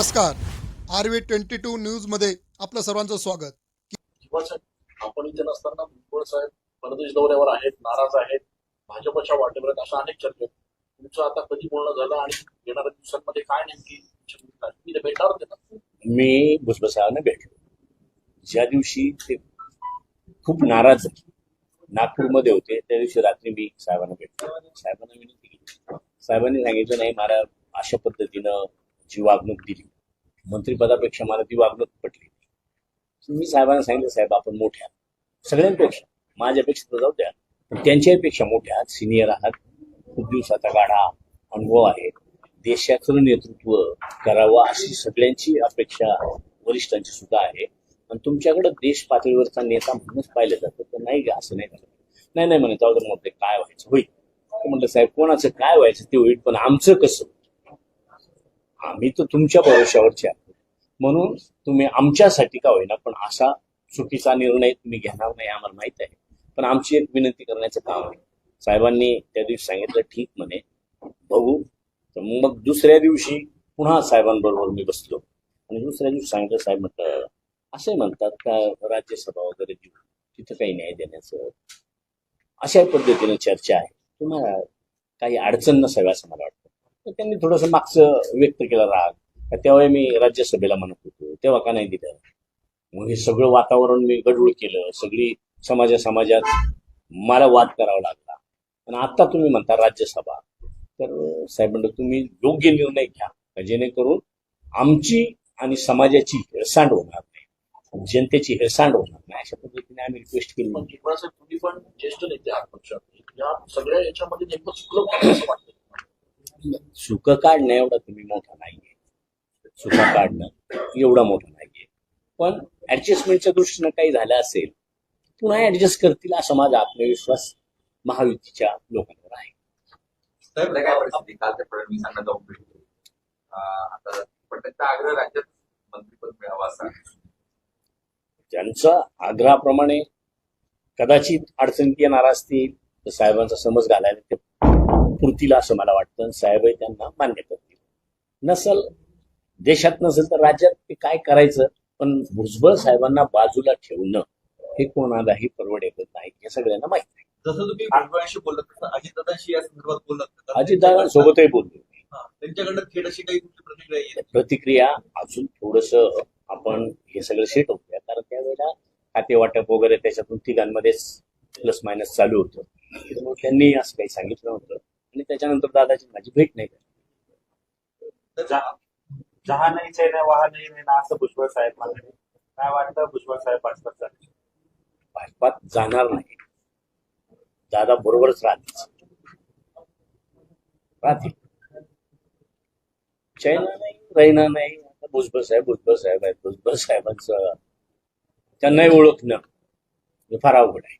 नमस्कार. R V twenty to न्यूजमध्ये आपलं सर्वांचं स्वागत. साहेब आपण इथे नसताना भुजबळ साहेब परदेश दौऱ्यावर आहेत नाराज आहेत. भाजपच्या वाटेवर आहेत अशा अनेक चर्चा आहेत तुमचं आता कधी बोलणं झालं आणि येणाऱ्या दिवसांमध्ये काय नेमकी भेटणार मी भुजबळ साहेबांना भेटलो. ज्या दिवशी ते खूप नाराज नागपूरमध्ये होते त्या दिवशी रात्री मी साहेबांना भेटलो. साहेबांना विनंती केली. साहेबांनी सांगितलं नाही मला अशा पद्धतीनं जी वागणूक दिली. मंत्रिपदापेक्षा मला ती वागणूक पटली मी साहेबांना सांगितलं साहेब आपण मोठ्या सगळ्यांपेक्षा माझ्यापेक्षा तर जाऊ द्या. पण त्यांच्यापेक्षा मोठ्या आहात सिनियर आहात. खूप दिवसाचा गाढा अनुभव आहे. देशाचं नेतृत्व करावं अशी सगळ्यांची अपेक्षा वरिष्ठांची सुद्धा आहे. आणि तुमच्याकडे देश पातळीवरचा नेता म्हणूनच पाहिलं जातं तर नाही का? असं नाही झालं नाही नाही म्हणे जाऊ दे मग ते काय व्हायचं? होईल. म्हटलं साहेब कोणाचं काय व्हायचं ते होईल पण आमचं कसं आम्ही तर तुमच्या भविष्यावरच्या म्हणून तुम्ही आमच्यासाठी का होईना पण असा चुकीचा निर्णय तुम्ही घेणार नाही आम्हाला माहीत आहे. पण आमची एक विनंती करण्याचं काम आहे. साहेबांनी त्या दिवशी सांगितलं ठीक म्हणे बघू. तर मग दुसऱ्या दिवशी पुन्हा साहेबांबरोबर मी बसलो. आणि दुसऱ्या दिवशी सांगितलं साहेब म्हटलं असे म्हणतात का राज्यसभा वगैरे देऊ? तिथं काही न्याय देण्याचं अशा पद्धतीनं चर्चा आहे. तुम्हाला काही अडचण नसावी असं मला वाटतं. तर त्यांनी थोडंसं मागचं व्यक्त केलं राग. तेव्हा मी राज्यसभेला म्हणत होतो. तेव्हा का नाही दिलं? मग हे सगळं वातावरण मी गडूळ केलं. सगळी समाजा समाजात मला वाद करावा लागला. आणि आता तुम्ही म्हणता राज्यसभा. तर साहेब म्हणलं तुम्ही योग्य निर्णय घ्या. जेणेकरून आमची आणि समाजाची हेळसांड होणार नाही. जनतेची हेळसांड होणार नाही. अशा पद्धतीने आम्ही रिक्वेस्ट केली. साहेब तुम्ही पण ज्येष्ठ नेते आहात पक्षात. या सगळ्या याच्यामध्ये नेमकं सुख काढणं एवढा तुम्ही मोठा नाहीये सुख काढणं एवढा मोठा नाहीये. पण ऍडजस्टमेंटच्या दृष्टीनं काही झालं असेल पुन्हा ऍडजस्ट करतील असा माझा आत्मविश्वास महायुतीच्या लोकांवर आहे. साहेब त्यांच्या आग्रहाप्रमाणे कदाचित अडचणीत येणार असतील तर साहेबांचा समज घालायला ते पुरतील असं मला वाटतं. आणि साहेबही त्यांना मान्य करतील. नसल देशात नसेल तर राज्यात ते काय करायचं? पण भुजबळ साहेबांना बाजूला ठेवणं हे कोणालाही परवडेल नाही हे सगळ्यांना माहिती आहे. जसं तुम्ही भुजबळांशी बोलत तसं अजितदादांशी या संदर्भात बोलत अजितदादांसोबतही बोललो हा, त्यांच्याकडनं थेट अशी काही तुमची प्रतिक्रिया प्रतिक्रिया अजून थोडस आपण हे सगळं सेट होऊया कारण त्यावेळेला खाते वाटप वगैरे त्याच्यातून तिघांमध्येच प्लस मायनस चालू होतं. त्यामुळे त्यांनी असं काही सांगितलं होतं आणि त्याच्यानंतर दादाची माझी भेट नाही झाली. तर जहा नाही चैन वहा नाही ना असं भुजबळ साहेब मला काय वाटतं भुजबळ साहेब भाजपात जातील? भाजपात जाणार नाही. दादा बरोबरच राहतील. राहतील. चैना नाही रैना नाही. भुजबळ साहेब भुजबळ साहेब आहेत. भुजबळ साहेबांचं त्यांनाही ओळखणं हे फार अवघड आहे.